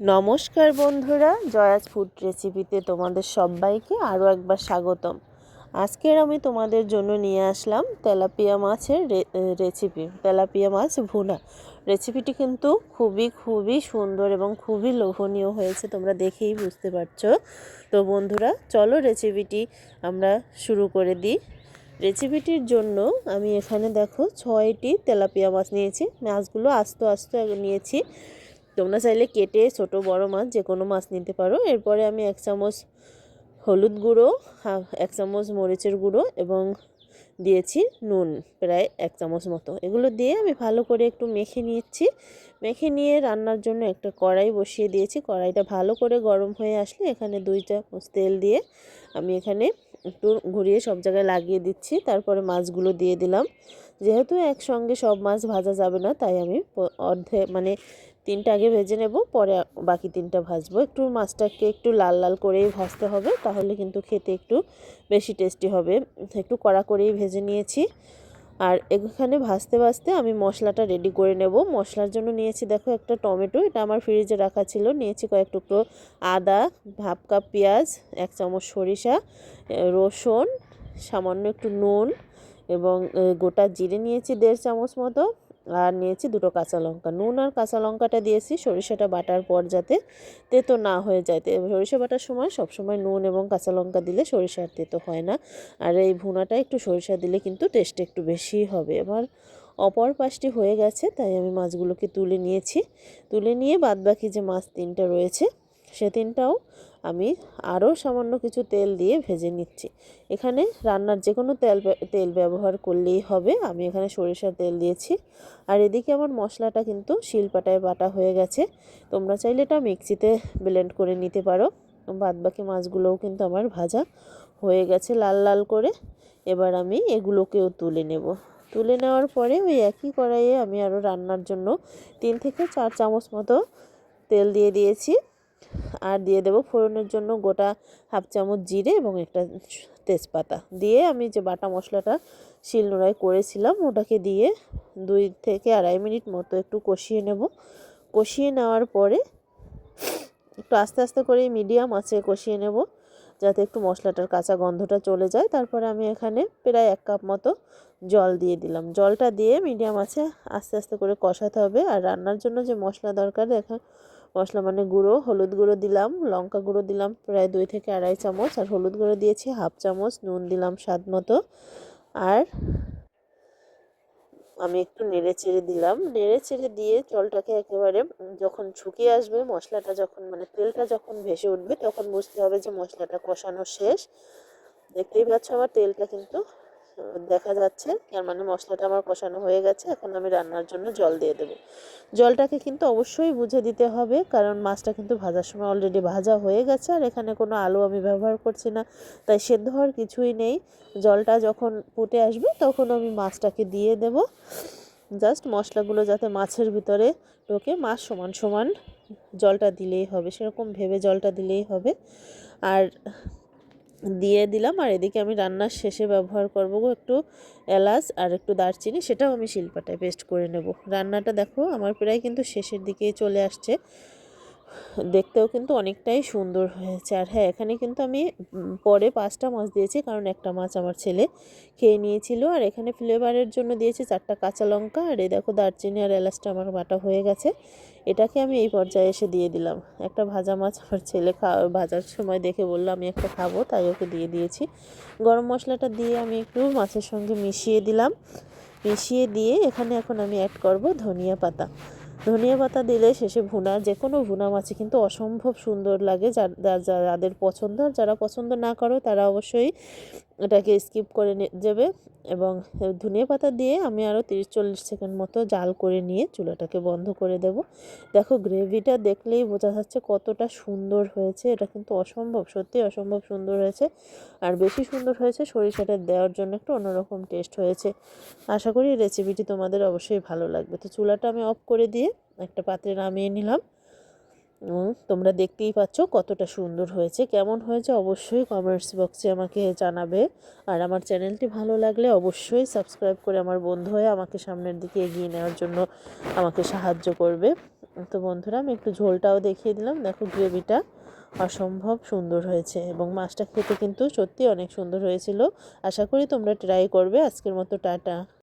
নমস্কার বন্ধুরা, জয়াজ ফুড রেসিপিতে তোমাদের সবাইকে আরও একবার স্বাগতম। আজকের আমি তোমাদের জন্য নিয়ে আসলাম তেলাপিয়া মাছের রেসিপি। তেলাপিয়া মাছ ভুনা। রেসিপিটি কিন্তু খুবই খুবই সুন্দর এবং খুবই লোভনীয় হয়েছে, তোমরা দেখেই বুঝতে পারছ। তো বন্ধুরা, চলো রেসিপিটি আমরা শুরু করে দিই। রেসিপিটির জন্য আমি এখানে দেখো ছয়টি তেলাপিয়া মাছ নিয়েছি। মাছগুলো আস্ত, আস্তে নিয়েছি। তোমরা চাইলে কেটে ছোট, বড় মাছ যে কোনো মাছ নিতে পারো। এরপরে আমি এক চামচ হলুদ গুঁড়ো এক চামচ মরিচের গুঁড়ো এবং দিয়েছি নুন, প্রায় এক চামচ মতো। এগুলো দিয়ে আমি ভালো করে একটু মেখে নিচ্ছি মেখে নিয়ে রান্নার জন্য একটা কড়াই বসিয়ে দিয়েছি। কড়াইটা ভালো করে গরম হয়ে আসলে এখানে দুই চামচ তেল দিয়ে আমি এখানে একটু ঘুরিয়ে সব জায়গায় লাগিয়ে দিচ্ছি। তারপরে মাছগুলো দিয়ে দিলাম। যেহেতু একসঙ্গে সব মাছ ভাজা যাবে না, তাই আমি অর্ধে মানে তিনটা আগে ভেজে নেব, পরে বাকি তিনটা ভাজবো। একটু মাছটাকে একটু লাল লাল করেই ভাজতে হবে, তাহলে কিন্তু খেতে একটু বেশি টেস্টি হবে। একটু কড়া করেই ভেজে নিয়েছি। আর এখানে ভাজতে ভাজতে আমি মশলাটা রেডি করে নেব। মশলার জন্য নিয়েছি, দেখো একটা টমেটো, এটা আমার ফ্রিজে রাখা ছিল। নিয়েছি কয়েক টুকরো আদা, হাফ কাপ পেঁয়াজ, এক চামচ সরিষা রসুন, সামান্য একটু নুন এবং গোটা জিরে নিয়েছি দেড় চামচ মতো। আর নিয়েছি দুটো কাঁচা লঙ্কা। নুন আর কাঁচা লঙ্কাটা দিয়েছি, সরিষাটা বাটার পর যাতে তেতো না হয়ে যায়। তে- সরিষা বাটার সময় সবসময় নুন এবং কাঁচা লঙ্কা দিলে সরিষার তেতো হয় না। আর এই ভুনাটা একটু সরিষা দিলে কিন্তু টেস্ট একটু বেশি হবে। এবার অপর পাশটি হয়ে গেছে, তাই আমি মাছগুলোকে তুলে নিয়েছি। তুলে নিয়ে বাদবাকি যে মাছ তিনটা রয়েছে, সে তিনটাও আমি আরও সামান্য কিছু তেল দিয়ে ভেজে নিচ্ছি। এখানে রান্নার যে কোনো তেল তেল ব্যবহার করলেই হবে। আমি এখানে সরিষার তেল দিয়েছি। আর এদিকে আমার মশলাটা কিন্তু শিলপাটায় বাটা হয়ে গেছে। তোমরা চাইলে এটা মিক্সিতে ব্লেন্ড করে নিতে পারো। বাদ বাকি মাছগুলোও কিন্তু আমার ভাজা হয়ে গেছে লাল লাল করে। এবার আমি এগুলোকেও তুলে নেব। তুলে নেওয়ার পরে ওই একই কড়াইয়ে আমি আরও রান্নার জন্য তিন থেকে চার চামচ মতো তেল দিয়ে দিয়েছি। আর দিয়ে দেবো ফোড়নের জন্য গোটা হাফ চামচ জিরে এবং একটা তেজপাতা। দিয়ে আমি যে বাটা মশলাটা শিলনোড়ায় করেছিলাম, ওটাকে দিয়ে দুই থেকে আড়াই মিনিট মতো একটু কষিয়ে নেব। কষিয়ে নেওয়ার পরে একটু আস্তে আস্তে করে মিডিয়াম আঁচে কষিয়ে নেব, যাতে একটু মশলাটার কাঁচা গন্ধটা চলে যায়। তারপরে আমি এখানে প্রায় এক কাপ মতো জল দিয়ে দিলাম। জলটা দিয়ে মিডিয়াম আছে আস্তে আস্তে করে কষাতে হবে। আর রান্নার জন্য যে মশলা দরকার এখন মশলা মানে গুঁড়ো, হলুদ গুঁড়ো দিলাম, লঙ্কা গুঁড়ো দিলাম প্রায় দুই থেকে আড়াই চামচ, আর হলুদ গুঁড়ো দিয়েছি হাফ চামচ, নুন দিলাম স্বাদ মতো। আর আমি একটু নেড়ে চেড়ে দিলাম। নেড়ে চেড়ে দিয়ে জলটাকে একেবারে যখন শুকিয়ে আসবে, মশলাটা যখন মানে তেলটা যখন ভেসে উঠবে, তখন বুঝতে হবে যে মশলাটা কষানো শেষ। দেখতেই পাচ্ছ আমার তেলটা কিন্তু দেখা যাচ্ছে। তার মানে মশলাটা আমার কষানো হয়ে গেছে। এখন আমি রান্নার জন্য জল দিয়ে দেবো। জলটাকে কিন্তু অবশ্যই বুঝে দিতে হবে, কারণ মাছটা কিন্তু ভাজার সময় অলরেডি ভাজা হয়ে গেছে আর এখানে কোনো আলু আমি ব্যবহার করছি না। তাই সেদ্ধ হওয়ার কিছুই নেই। জলটা যখন ফুটে আসবে তখন আমি মাছটাকে দিয়ে দেব। জাস্ট মশলাগুলো যাতে মাছের ভিতরে ঢোকে, মাছ সমান সমান জলটা দিলেই হবে। সেরকম ভেবে জলটা দিলেই হবে। আর দিয়ে দিলাম। আর এদিকে আমি রান্নার শেষে ব্যবহার করব একটু এলাচ আর একটু দারচিনি, সেটাও আমি শিল্পাটায় পেস্ট করে নেব। রান্নাটা দেখো, আমার প্রায় কিন্তু শেষের দিকেই চলে আসছে। দেখতেও কিন্তু অনেকটাই সুন্দর হয়েছে। আর হ্যাঁ এখানে কিন্তু আমি পরে পাঁচটা মাছ দিয়েছি, কারণ একটা মাছ আমার ছেলে খেয়ে নিয়েছিল। আর এখানে ফ্লেভারের জন্য দিয়েছি চারটা কাঁচা লঙ্কা, আর এই দেখো দারচিনি আর এলাচটা আমার বাটা হয়ে গেছে। এটাকে আমি এই পর্যায়ে এসে দিয়ে দিলাম। একটা ভাজা মাছ আমার ছেলে খাওয়া ভাজার সময় দেখে বলল, আমি একটা খাব। তাই ওকে দিয়ে দিয়েছি। গরম মশলাটা দিয়ে আমি একটু মাছের সঙ্গে মিশিয়ে দিলাম। মিশিয়ে দিয়ে এখানে এখন আমি অ্যাড করব ধনিয়া পাতা। ধনিয়া পাতা দিলে শেষে ভুনা যে কোনো ভুনা মাছে কিন্তু অসম্ভব সুন্দর লাগে যাদের পছন্দ আর যারা পছন্দ না করো, তারা অবশ্যই এটাকে স্কিপ করে যাবে এবং ধনিয়া পাতা দিয়ে আমি আরও তিরিশ চল্লিশ সেকেন্ড মতো জাল করে নিয়ে চুলাটাকে বন্ধ করে দেব। দেখো গ্রেভিটা দেখলেই বোঝা যাচ্ছে কতটা সুন্দর হয়েছে, এটা কিন্তু অসম্ভব সত্যি অসম্ভব সুন্দর হয়েছে। আর বেশি সুন্দর হয়েছে সরিষাটা দেওয়ার জন্য একটু অন্যরকম টেস্ট হয়েছে। আশা করি রেসিপিটি তোমাদের অবশ্যই ভালো লাগবে। তো চুলাটা আমি অফ করে দিয়ে একটা পাত্রে নামিয়ে নিলাম। তোমরা দেখতেই পাচ্ছ কতটা সুন্দর হয়েছে, কেমন হয়েছে অবশ্যই কমেন্টস বক্সে আমাকে জানাবে। আর আমার চ্যানেলটি ভালো লাগলে অবশ্যই সাবস্ক্রাইব করে আমার বন্ধু হয়ে আমাকে সামনের দিকে এগিয়ে নেওয়ার জন্য আমাকে সাহায্য করবে। তো বন্ধুরা, আমি একটু ঝোলটাও দেখিয়ে দিলাম। দেখো গ্রেভিটা অসম্ভব সুন্দর হয়েছে এবং মাছটা খেতে কিন্তু সত্যি অনেক সুন্দর হয়েছিল। আশা করি তোমরা ট্রাই করবে। আজকের মতো টাটা।